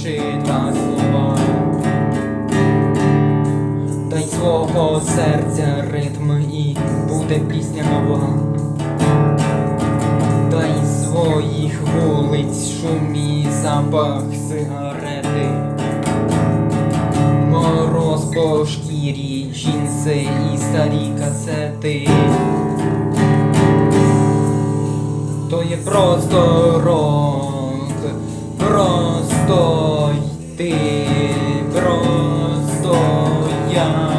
напиши два слова. Дай свого серця ритм і буде пісня нова. Дай своїх вулиць шумі запах сигарети. Мороз по шкірі, джинси і старі касети. То є просто рок, просто йти, просто я.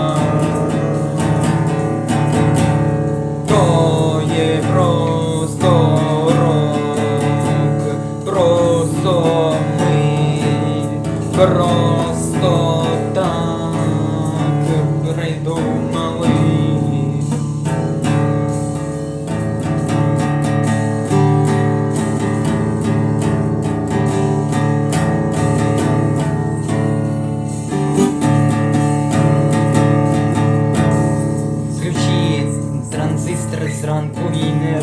Не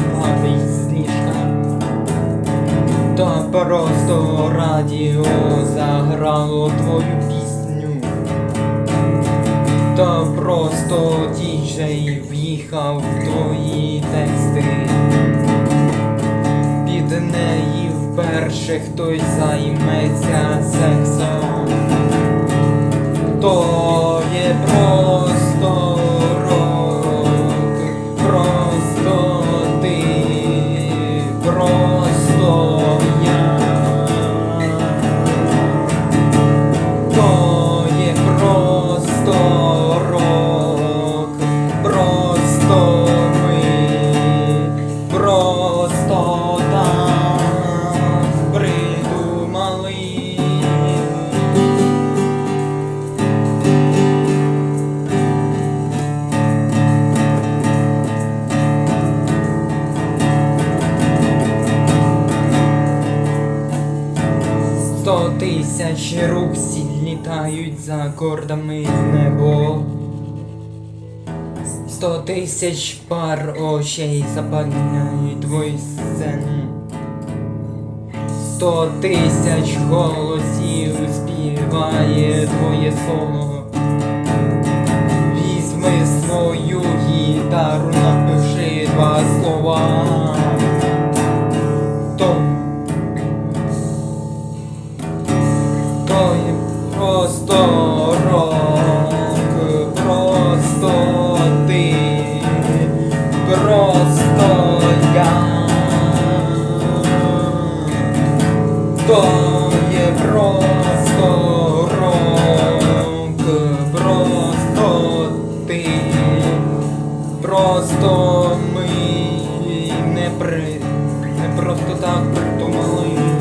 з ліжка. То просто радіо заграло твою пісню. То просто діджей в'їхав в твої тексти. Під неї вперше хтось займеться сексом. Сто тисяч рук сіль літають за акордами небо. Сто тисяч пар очей запальняють твою сцену. Сто тисяч голосів співає твоє соло. Візьми свою гітару, напиши два слова. Є просто рок, просто ти, просто я. То є просто рок, просто ти, просто ми не при не просто так придумали.